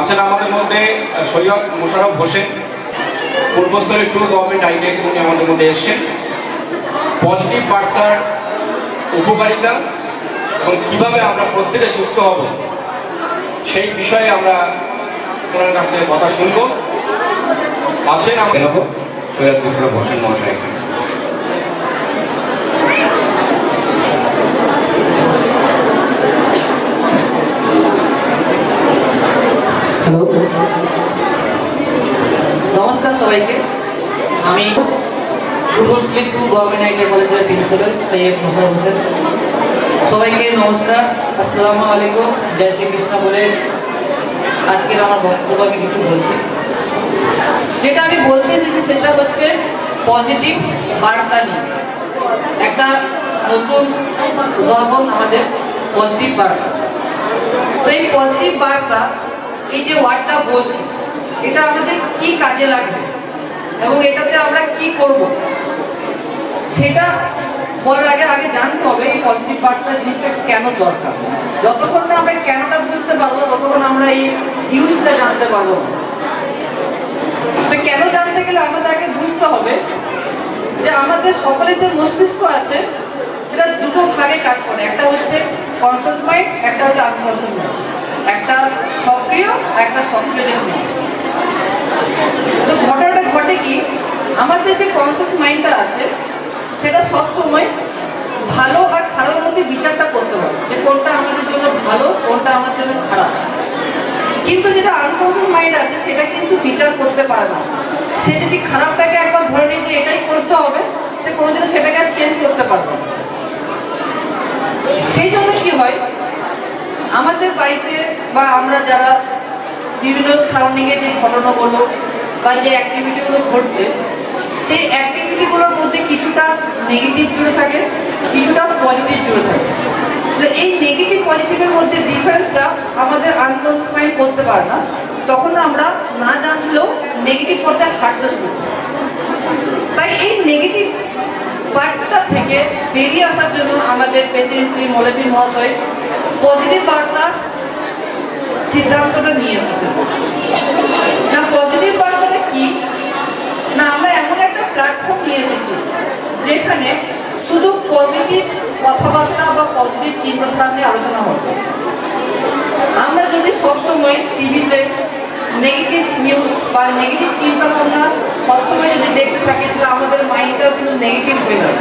আছেন আমাদের মধ্যে Syed Mosharraf Hossain, Purbasthali two government ITI উনি আমাদের মধ্যে এসেছেন। পজিটিভ বার্তার উপকারিতা এবং কীভাবে আমরা প্রত্যেকে যুক্ত হব, সেই বিষয়ে আমরা ওনার কাছ থেকে কথা শুনব। আছেন আমাদের সৈয়দ মোশারফ হোসেন মহাশয়। হ্যালো। নমস্কার সবাইকে। আমি টু গভর্নমেন্ট আইটিআই কলেজের প্রিন্সিপাল, সৈয়দ মোশারফ হোসেন। সবাইকে নমস্কার। আসসালামু আলাইকুম। জয় শ্রীকৃষ্ণ বলে আজকের আমার বক্তব্য আমি কিছু বলছি। যেটা আমি বলতে এসেছি সেটা হচ্ছে পজিটিভ বার্তা নিয়ে। একটা নতুন উদ্ভাবন আমাদের, পজিটিভ বার্তা। তো এই পজিটিভ বার্তা এই যে ওয়ার্ডটা বলছি, এটা আমাদের কি কাজে লাগবে এবং এটাতে আমরা কি করব? সেটা বলার আগে আগে জানতে হবে এই পজিটিভ বার্তা জিনিসটা কেন দরকার। যতক্ষণ না আমরা কেনটা বুঝতে পারব, ততক্ষণ আমরা এই ইউজটা জানতে পারব তো কেন জানতে গেলে আমাদের আগে বুঝতে হবে যে আমাদের সকলের যে মস্তিষ্ক আছে, সেটা দুটো ভাগে কাজ করে। একটা হচ্ছে কনসিয়াস মাইন্ড একটা হচ্ছে আনকনসিয়াস মাইন্ড একটা সক্রিয় একটা সক্রিয় তো ঘটনাটা ঘটে কি, আমাদের যে কনসিয়াস মাইন্ডটা আছে, সেটা সব সময় ভালো আর খারাপের মধ্যে বিচারটা করতে পারে যে কোনটা আমাদের জন্য ভালো, কোনটা আমাদের জন্য খারাপ। কিন্তু যেটা আনকনসিয়াস মাইন্ড আছে, সেটা কিন্তু বিচার করতে পারে না। সে যদি খারাপটাকে একবার ধরে নিয়ে যে এটাই করতে হবে, সে কোনোদিনও সেটাকে আর চেঞ্জ করতে পারবে না সেই জন্য কি হয় আমাদের বাড়িতে বা আমরা যারা বিভিন্ন সারাউন্ডিংয়ে যে ঘটনাগুলো বা যে অ্যাক্টিভিটিগুলো ঘটছে, সেই অ্যাক্টিভিটিগুলোর মধ্যে কিছুটা নেগেটিভ জুড়ে থাকে, কিছুটা পজিটিভ জুড়ে থাকে। তো এই নেগেটিভ পজিটিভের মধ্যে ডিফারেন্সটা আমাদের আনকনসিয়াস মাইন্ড করতে পারে না। তখন আমরা না জানলেও নেগেটিভ পথে হাঁটতে শুরু তাই এই নেগেটিভ পার্টটা থেকে বেরিয়ে আসার জন্য আমাদের প্রেসিডেন্ট শ্রী মৌলভী মহাশয় পজিটিভ বার্তা সিদ্ধান্তটা নিয়ে এসেছেন না, পজিটিভ বার্তাটা কি? না, আমরা এমন একটা প্ল্যাটফর্ম নিয়ে এসেছি যেখানে শুধু পজিটিভ কথাবার্তা বা পজিটিভ চিন্তাধারা নিয়ে আলোচনা হবে। আমরা যদি সবসময় টিভিতে নেগেটিভ নিউজ বা নেগেটিভ চিন্তা ভাবনা সবসময় যদি দেখতে থাকি, তাহলে আমাদের মাইন্ডটাও কিন্তু নেগেটিভ হয়ে যাবে।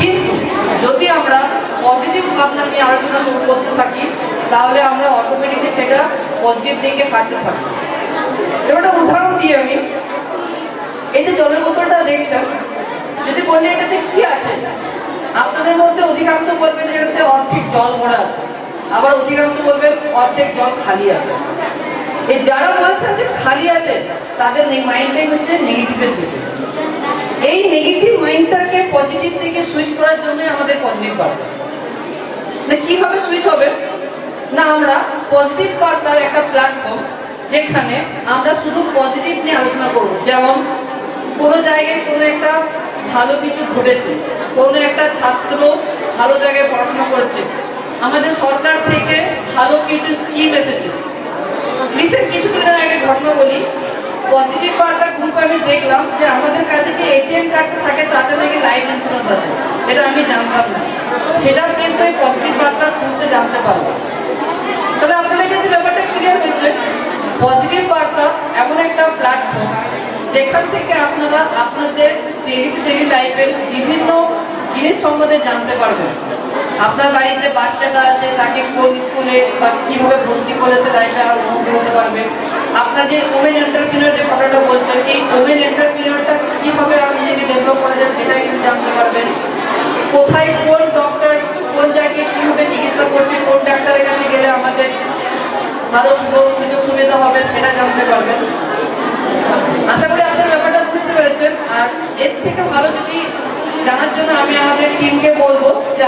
কিন্তু যদি আমরা ভাবনা নিয়ে আলোচনা শুরু করতে থাকি তাহলে আমরা অটোমেটিকলি সেটা পজিটিভ দিকে হাঁটতে থাকি। একটা উদাহরণ দিই আমি। এই যে জলের বোতলটা দেখছেন যদি বলি এটাতে কি আছে আপনাদের মধ্যে অধিকাংশ বলবেন যে এটাতে অর্ধেক জল ভরা আছে আবার অধিকাংশ বলবেন অর্ধেক জল খালি আছে। এই যারা বলছেন যে খালি আছে তাদের মাইন্ডটাই হচ্ছে নেগেটিভের দিকে। এই নেগেটিভ মাইন্ডটাকে পজিটিভ থেকে সুইচ করার জন্য আমাদের পজিটিভ না কীভাবে সুইচ হবে? না, আমরা পজিটিভ বার্তার একটা প্ল্যাটফর্ম যেখানে আমরা শুধু পজিটিভ নিয়ে আলোচনা করব। যেমন, কোনো জায়গায় কোনো একটা ভালো কিছু ঘটেছে, কোনো একটা ছাত্র ভালো জায়গায় পড়াশোনা করেছে, আমাদের সরকার থেকে ভালো কিছু স্কিম এসেছে। রিসেন্ট কিছুদিনের আগে ঘটনা বলি পজিটিভ বার্তা গ্রুপ আমি দেখলাম যে আমাদের কাছে যে এটিএম কার্ডটা থাকে, তাতে নাকি লাইফ ইন্স্যুরেন্স আছে। এটা আমি জানতাম না। সেটাও কিন্তু এই পজিটিভ বার্তা খুলতে জানতে পারব। তাহলে আপনাদের কাছে ব্যাপারটা ক্লিয়ার হয়েছে পজিটিভ বার্তা এমন একটা প্ল্যাটফর্ম যেখান থেকে আপনারা আপনাদের ডেলি টু ডেলি লাইফের বিভিন্ন জিনিস সম্বন্ধে জানতে পারবেন। আপনার বাড়িতে বাচ্চাটা আছে, তাকে কোন স্কুলে বা কীভাবে ভর্তি করলে সে লাইফে আরও উন্নতি হতে পারবে? আপনার যে ওমেন এন্টারপ্রিনিয়র যে কথাটা বলছেন, এই ওমেন এন্টারপ্রিনিয়রটা কীভাবে আপনি নিজেকে ডেভেলপ করা যায় সেটা কিন্তু জানতে পারবেন কোথায় কোন ডক্টর কোন জায়গায় কীভাবে চিকিৎসা করছে কোন ডাক্তারের কাছে গেলে আমাদের ভালো সুযোগ সুযোগ সেটা জানতে পারবেন। আশা করি আপনার ব্যাপারটা বুঝতে পেরেছেন। আর এর থেকে ভালো যদি জানার জন্য আমি আমাদের টিমকে বলব যে